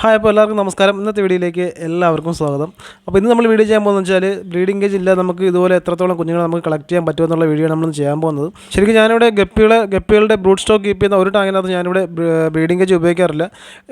Hi അപ്പോൾ എല്ലാവർക്കും നമസ്കാരം. ഇന്നത്തെ വീഡിയോയിലേക്ക് എല്ലാവർക്കും സ്വാഗതം. അപ്പോൾ ഇന്ന് നമ്മൾ വീഡിയോ ചെയ്യാൻ പോകുന്നത് വെച്ചാൽ ബ്രീഡിംഗ് കേജ് ഇല്ല നമുക്ക് ഇതുപോലെ എത്രത്തോളം കുഞ്ഞുങ്ങളെ നമുക്ക് കളക്ട് ചെയ്യാൻ പറ്റുമെന്നുള്ള വീഡിയോ നമ്മൾ ചെയ്യാൻ പോകുന്നത്. ശരിക്കും ഞാനിവിടെ ഗപ്പികളെ ഗപ്പികളുടെ ബ്രൂഡ് സ്റ്റോക്ക് കീപ്പ് ചെയ്യുന്ന ഒരു ടാങ്കിനകത്ത് ഞാനിവിടെ ബ്രീഡിംഗ് കേജ് ഉപയോഗിക്കാറില്ല.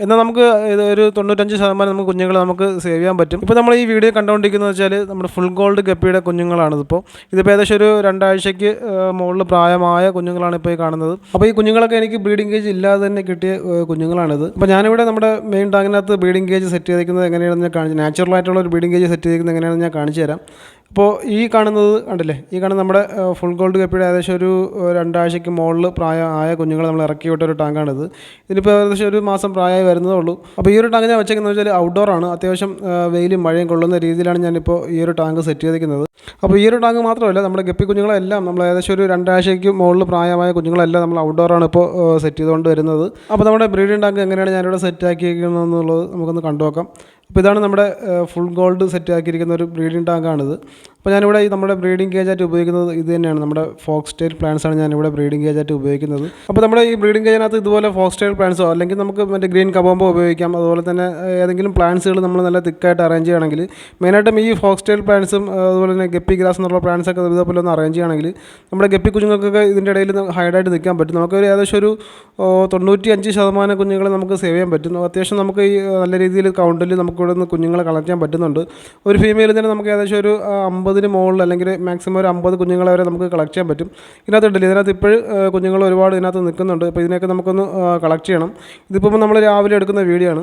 എന്നാൽ നമുക്ക് ഇത് ഒരു തൊണ്ണൂറ്റഞ്ച് ശതമാനം നമുക്ക് കുഞ്ഞുങ്ങളെ നമുക്ക് സേവ് ചെയ്യാൻ പറ്റും. ഇപ്പോൾ നമ്മൾ ഈ വീഡിയോ കണ്ടുകൊണ്ടിരിക്കുന്നത് വെച്ചാൽ നമ്മുടെ ഫുൾ ഗോൾഡ് ഗപ്പിയുടെ കുഞ്ഞുങ്ങളാണ് ഇതിപ്പോൾ. ഏകദേശം ഒരു രണ്ടാഴ്ചയ്ക്ക് മുകളിൽ പ്രായമായ കുഞ്ഞുങ്ങളാണ് ഇപ്പോൾ ഈ കാണുന്നത്. അപ്പോൾ ഈ കുഞ്ഞുങ്ങളൊക്കെ എനിക്ക് ബ്രീഡിംഗ് കേജ് ഇല്ലാതെ തന്നെ കിട്ടിയ കുഞ്ഞുങ്ങളാണിത്. അപ്പോൾ ഞാനിവിടെ നമ്മുടെ മെയിൻ ടാങ്കിനകത്ത് ബീഡിംഗ് കേജ് സെറ്റ് ചെയ്തിരിക്കുന്നത് എങ്ങനെയാണെന്ന് ഞാൻ കാണിച്ചു നാച്ചുറൽ ആയിട്ടുള്ള ഒരു ബീഡിംഗ് കേജ് സെറ്റ് ചെയ്തിരിക്കുന്നത് എങ്ങനെയാണെന്ന് ഞാൻ കാണിച്ചു തരാം. അപ്പോൾ ഈ കാണുന്നത് കണ്ടില്ലേ? ഈ കാണുന്ന നമ്മുടെ ഫുൾ ഗോൾഡ് കപ്പിയുടെ ഏകദേശം ഒരു രണ്ടാഴ്ചയ്ക്ക് മുകളിൽ പ്രായം ആയ കുഞ്ഞുങ്ങളെ നമ്മൾ ഇറക്കി വിട്ട ഒരു ടാങ്കാണിത് ഇതിനിപ്പോൾ ഏകദേശം ഒരു മാസം പ്രായമായി വരുന്നതേ ഉള്ളൂ. അപ്പോൾ ഈ ഒരു ടാങ്ക് ഞാൻ വെച്ചേക്കുന്നത് വെച്ചാൽ ഔട്ട്ഡോർ ആണ്. അത്യാവശ്യം വെയിലും മഴയും കൊള്ളുന്ന രീതിയിലാണ് ഞാനിപ്പോൾ ഈ ഒരു ടാങ്ക് സെറ്റ് ചെയ്തിരിക്കുന്നത് അപ്പോൾ ഈ ഒരു ടാങ്ക് മാത്രമല്ല നമ്മുടെ ഗപ്പി കുഞ്ഞുങ്ങളെല്ലാം നമ്മൾ ഏകദേശം ഒരു രണ്ടാഴ്ചയ്ക്ക് മുകളിൽ പ്രായമായ കുഞ്ഞുങ്ങളെല്ലാം നമ്മൾ ഔട്ട്ഡോറാണ് ഇപ്പോൾ സെറ്റ് ചെയ്തുകൊണ്ട് വരുന്നത്. അപ്പോൾ നമ്മുടെ ബ്രീഡിംഗ് ടാങ്ക് എങ്ങനെയാണ് ഞാനിവിടെ സെറ്റ് ആക്കിയിരിക്കുന്നത് എന്നുള്ളത് നമുക്കൊന്ന് കണ്ടു നോക്കാം അപ്പോൾ ഇതാണ് നമ്മുടെ ഫുൾ ഗോൾഡ് സെറ്റ് ആക്കിയിരിക്കുന്ന ഒരു ബ്രീഡിംഗ് ടാങ്കാണിത് അപ്പോൾ ഞാനിവിടെ ഈ നമ്മുടെ ബ്രീഡിംഗ് കേജായിട്ട് ഉപയോഗിക്കുന്നത് ഇത് തന്നെയാണ്. നമ്മുടെ ഫോക്സ് പ്ലാന്റ്സ് ആണ് ഞാനിവിടെ ബ്രീഡിംഗ് കേജായിട്ട് ഉപയോഗിക്കുന്നത്. അപ്പോൾ നമ്മുടെ ഈ ബ്രീഡിംഗ് കേജിനകത്ത് ഇതുപോലെ ഫോക്സ് സ്റ്റൈൽ പ്ലാന്റ്സോ അല്ലെങ്കിൽ നമുക്ക് മറ്റേ ഗ്രീൻ കബോമ്പോ ഉപയോഗിക്കാം. അതുപോലെ തന്നെ ഏതെങ്കിലും പ്ലാന്റ്സുകൾ നമ്മൾ നല്ല തിക്കായിട്ട് അറേഞ്ച് ചെയ്യണമെങ്കിൽ മെയിനായിട്ടും ഈ ഫോക്സ് സ്റ്റൈൽ പ്ലാന്റ്സും അതുപോലെ തന്നെ ഗപ്പി ഗ്രാസ് എന്നുള്ള പ്ലാന്റ്സ് ഒക്കെ ഇതേപോലെ ഒന്ന് അറേഞ്ച് ചെയ്യണമെങ്കിൽ നമ്മുടെ ഗപ്പി കുഞ്ഞുങ്ങൾക്കൊക്കെ ഇതിന്റെ ഇടയിൽ ഹൈഡായിട്ട് നിൽക്കാൻ പറ്റും. നമുക്ക് ഒരു ഏകദേശം ഒരു തൊണ്ണൂറ്റി അഞ്ച് ശതമാനം കുഞ്ഞുങ്ങളെ നമുക്ക് സേവ് ചെയ്യാൻ പറ്റും. അത്യാവശ്യം നമുക്ക് ഈ നല്ല രീതിയിൽ കൗണ്ടിൽ നമുക്ക് ഇവിടെ നിന്ന് കുഞ്ഞുങ്ങളെ കളക്ട് ചെയ്യാൻ പറ്റുന്നുണ്ട്. ഒരു ഫീമെയിൽ തന്നെ നമുക്ക് ഏകദേശം ഒരു ആ, അമ്പതിന് മുകളിൽ അല്ലെങ്കിൽ മാക്സിമം ഒരു അമ്പത് കുഞ്ഞുങ്ങളെ വരെ നമുക്ക് കളക്ട് ചെയ്യാൻ പറ്റും. ഇതിനകത്ത് ഉണ്ടല്ലോ ഇതിനകത്ത് ഇപ്പോഴും കുഞ്ഞുങ്ങൾ ഒരുപാട് ഇതിനകത്ത് നിൽക്കുന്നുണ്ട്. അപ്പോൾ ഇതിനൊക്കെ നമുക്കൊന്ന് കളക്ട് ചെയ്യണം. ഇതിപ്പോൾ നമ്മൾ രാവിലെ എടുക്കുന്ന വീഡിയോ ആണ്.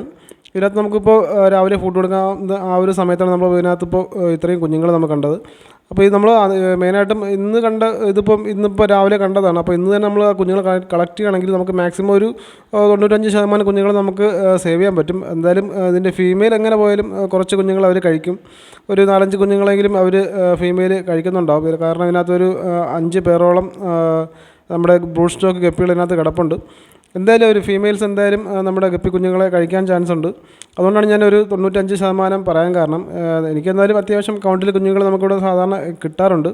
ഇതിനകത്ത് നമുക്കിപ്പോൾ രാവിലെ ഫുഡ് കൊടുക്കാൻ ആ ഒരു സമയത്താണ് നമ്മൾ ഇതിനകത്ത് ഇപ്പോൾ ഇത്രയും കുഞ്ഞുങ്ങൾ നമ്മൾ കണ്ടത്. അപ്പോൾ ഇത് നമ്മൾ മെയിനായിട്ടും ഇന്ന് കണ്ട ഇതിപ്പം ഇന്നിപ്പോൾ രാവിലെ കണ്ടതാണ്. അപ്പോൾ ഇന്ന് തന്നെ നമ്മൾ കുഞ്ഞുങ്ങളെ കളക്ട് ചെയ്യുകയാണെങ്കിൽ നമുക്ക് മാക്സിമം ഒരു തൊണ്ണൂറ്റഞ്ച് ശതമാനം കുഞ്ഞുങ്ങളെ നമുക്ക് സേവ് ചെയ്യാൻ പറ്റും. എന്തായാലും ഇതിന്റെ ഫീമെയിൽ എങ്ങനെ പോയാലും കുറച്ച് കുഞ്ഞുങ്ങൾ അവർ കഴിക്കും. ഒരു നാലഞ്ച് കുഞ്ഞുങ്ങളെങ്കിലും അവർ ഫീമെയിൽ കഴിക്കുന്നുണ്ടാവും. കാരണം ഇതിനകത്തൊരു അഞ്ച് പേരോളം നമ്മുടെ ബ്രൂഡ് സ്റ്റോക്ക് ഗപ്പികൾ ഇതിനകത്ത് കിടപ്പുണ്ട്. എന്തായാലും ഒരു ഫീമെയിൽസ് എന്തായാലും നമ്മുടെ ഗപ്പി കുഞ്ഞുങ്ങളെ കഴിക്കാൻ ചാൻസ് ഉണ്ട്. അതുകൊണ്ടാണ് ഞാനൊരു തൊണ്ണൂറ്റഞ്ച് ശതമാനം പറയാൻ കാരണം. എനിക്കെന്തായാലും അത്യാവശ്യം കൗണ്ടിൽ കുഞ്ഞുങ്ങൾ നമുക്കിവിടെ സാധാരണ കിട്ടാറുണ്ട്.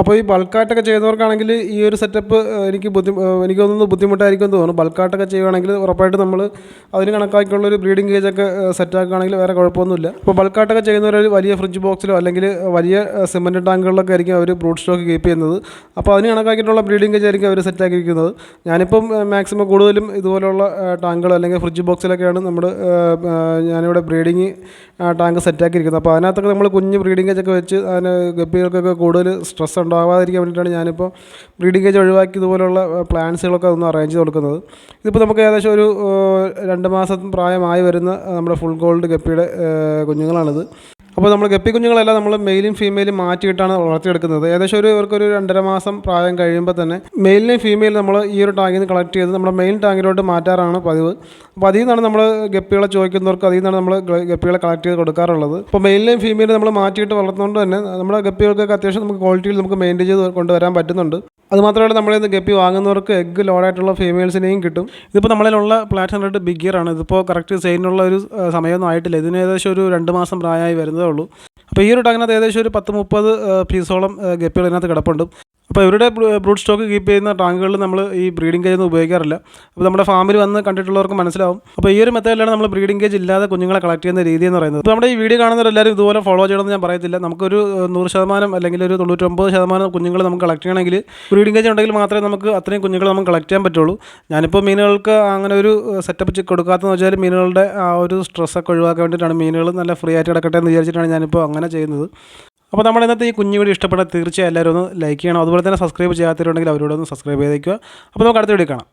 അപ്പോൾ ഈ ബൾക്കായിട്ടൊക്കെ ചെയ്യുന്നവർക്കാണെങ്കിൽ ഈ ഒരു സെറ്റപ്പ് എനിക്ക് ബുദ്ധി എനിക്ക് തോന്നുന്നു ബുദ്ധിമുട്ടായിരിക്കും എന്ന് തോന്നുന്നു. ബൾക്കായിട്ടൊക്കെ ചെയ്യുകയാണെങ്കിൽ ഉറപ്പായിട്ട് നമ്മൾ അതിന് കണക്കാക്കിയുള്ള ഒരു ബ്രീഡിംഗ് കേജൊക്കെ സെറ്റ് ആക്കുകയാണെങ്കിൽ വേറെ കുഴപ്പമൊന്നുമില്ല. അപ്പോൾ ബൾക്കായിട്ടൊക്കെ ചെയ്യുന്നവർ വലിയ ഫ്രിഡ്ജ് ബോക്സിലോ അല്ലെങ്കിൽ വലിയ സിമന്റ് ടാങ്കുകളിലൊക്കെ ആയിരിക്കും അവർ ബ്രൂഡ് സ്റ്റോക്ക് കീപ്പ് ചെയ്യുന്നത്. അപ്പോൾ അതിന് കണക്കാക്കിയിട്ടുള്ള ബ്രീഡിംഗ് കേജ് ആയിരിക്കും അവർ സെറ്റാക്കിയിരിക്കുന്നത് ഞാനിപ്പം മാക്സിമം കൂടുതലും ഇതുപോലുള്ള ടാങ്കുകൾ അല്ലെങ്കിൽ ഫ്രിഡ്ജ് ബോക്സിലൊക്കെയാണ് നമ്മൾ ഞാനിവിടെ ബ്രീഡിങ് ടാങ്ക് സെറ്റാക്കിയിരിക്കുന്നത് അപ്പോൾ അതിനകത്തൊക്കെ നമ്മൾ കുഞ്ഞ് ബ്രീഡിംഗ് കേജ് ഒക്കെ വെച്ച് അതിന് ഗപ്പികൾക്കൊക്കെ കൂടുതൽ സ്ട്രെസ് ഉണ്ടാവാതിരിക്കാൻ വേണ്ടിയിട്ടാണ് ഞാനിപ്പോൾ ബ്രീഡിംഗ് കേജ് ഒഴിവാക്കി ഇതുപോലുള്ള പ്ലാൻസുകളൊക്കെ ഒന്ന് അറേഞ്ച് ചെയ്ത് കൊടുക്കുന്നത് ഇതിപ്പോൾ നമുക്ക് ഏകദേശം ഒരു രണ്ട് മാസം പ്രായമായി വരുന്ന നമ്മുടെ ഫുൾ ഗോൾഡ് ഗപ്പിയുടെ കുഞ്ഞുങ്ങളാണിത്. അപ്പോൾ നമ്മൾ ഗപ്പി കുഞ്ഞുങ്ങളെല്ലാം നമ്മൾ മെയിലും ഫീമെയിലും മാറ്റിയിട്ടാണ് വളർത്തിയെടുക്കുന്നത്. ഏകദേശം ഒരു ഇവർക്കൊരു രണ്ടര മാസം പ്രായം കഴിയുമ്പോൾ തന്നെ മെയിലിനെയും ഫീമെയിലും നമ്മൾ ഈ ഒരു ടാങ്കിൽ നിന്ന് കളക്ട് ചെയ്ത് നമ്മുടെ മെയിൻ ടാങ്കിലോട്ട് മാറ്റാറാണ് പതിവ്. അപ്പോൾ അതിൽ നിന്നാണ് നമ്മൾ ഗപ്പികളെ ചോദിക്കുന്നവർക്ക് അതിൽ നിന്നാണ് നമ്മൾ ഗപ്പികളെ കളക്ട് ചെയ്ത് കൊടുക്കാറുള്ളത്. അപ്പോൾ മെയിലിനെയും ഫീമെയിലും നമ്മൾ മാറ്റിയിട്ട് വളർത്തുന്നതുകൊണ്ട് തന്നെ നമ്മുടെ ഗപ്പികൾക്കൊക്കെ അത്യാവശ്യം നമുക്ക് ക്വാളിറ്റിയിൽ നമുക്ക് മെയിന്റെയിൻ ചെയ്ത് കൊണ്ടുവരാൻ പറ്റുന്നുണ്ട്. അതുമാത്രമല്ല നമ്മളിൽ നിന്ന് ഗപ്പി വാങ്ങുന്നവർക്ക് എഗ്ഗ് ലോഡായിട്ടുള്ള ഫീമെയിൽസിനെയും കിട്ടും. ഇതിപ്പോൾ നമ്മളിലുള്ള പ്ലാറ്റ് ഹൺഡ്രഡ് ബിഗ് ഇയർ ആണ്. ഇതിപ്പോൾ കറക്റ്റ് സെയിനുള്ള ഒരു സമയമൊന്നും ആയിട്ടില്ല. ഇതിന് ഏകദേശം ഒരു രണ്ട് മാസം പ്രായമായി വരുന്നതേ ഉള്ളൂ. അപ്പോൾ ഈ ഒരു ടാങ്ങിനകത്ത് ഏകദേശം ഒരു പത്ത് മുപ്പത് പീസോളം ഗപ്പികൾ ഇതിനകത്ത് കിടപ്പുണ്ട്. അപ്പോൾ ഇവരുടെ ബ്രൂഡ് സ്റ്റോക്ക് കീപ്പ് ചെയ്യുന്ന ടാങ്കുകളിൽ നമ്മൾ ഈ ബ്രീഡിംഗ് കേജ് ഒന്നും ഉപയോഗിക്കാറില്ല. അപ്പോൾ നമ്മുടെ ഫാമിൽ വന്ന് കണ്ടിട്ടുള്ളവർക്ക് മനസ്സിലാവും. അപ്പോൾ ഈ ഒരു മെത്തേഡിലാണ് നമ്മൾ ബ്രീഡിംഗ് കേജ് ഇല്ലാതെ കുഞ്ഞുങ്ങളെ കളക്ട് ചെയ്യുന്ന രീതി എന്ന് പറയുന്നത്. നമ്മുടെ ഈ വീഡിയോ കാണുന്നവരെല്ലാവരും ഇതുപോലെ ഫോളോ ചെയ്യണമെന്ന് ഞാൻ പറയത്തില്ല. നമുക്കൊരു നൂറ് ശതമാനം അല്ലെങ്കിൽ ഒരു തൊണ്ണൂറ്റൊമ്പത് ശതമാനം കുഞ്ഞുങ്ങൾ നമുക്ക് കളക്ട് ചെയ്യണമെങ്കിൽ ബ്രീഡിംഗ് കേജ് ഉണ്ടെങ്കിൽ മാത്രമേ നമുക്ക് അത്രയും കുഞ്ഞുങ്ങൾ നമുക്ക് കളക്ട് ചെയ്യാൻ പറ്റുള്ളൂ. ഞാനിപ്പോൾ മീനുകൾക്ക് അങ്ങനെ ഒരു സെറ്റപ്പ് കൊടുക്കാത്തതെന്ന് വെച്ചാൽ മീനുകളുടെ ആ ഒരു സ്ട്രെസ്സൊക്കെ ഒഴിവാക്കാൻ വേണ്ടിയിട്ടാണ് മീനുകൾ നല്ല ഫ്രീ ആയിട്ട് കിടക്കട്ടെ എന്ന് വിചാരിച്ചിട്ടാണ് ഞാനിപ്പോൾ അങ്ങനെ ചെയ്യുന്നത്. അപ്പോൾ നമ്മുടെ ഇന്നത്തെ ഈ കുഞ്ഞു വീഡിയോ ഇഷ്ടപ്പെട്ടാൽ തീർച്ചയായും എല്ലാവരും ഒന്ന് ലൈക്ക് ചെയ്യണം. അതുപോലെ തന്നെ സബ്സ്ക്രൈബ് ചെയ്യാത്തവരുണ്ടെങ്കിൽ അവരോടൊന്ന് സബ്സ്ക്രൈബ് ചെയ്തേക്കുക. അപ്പോൾ നമുക്ക് അടുത്ത വീഡിയോ കാണാം.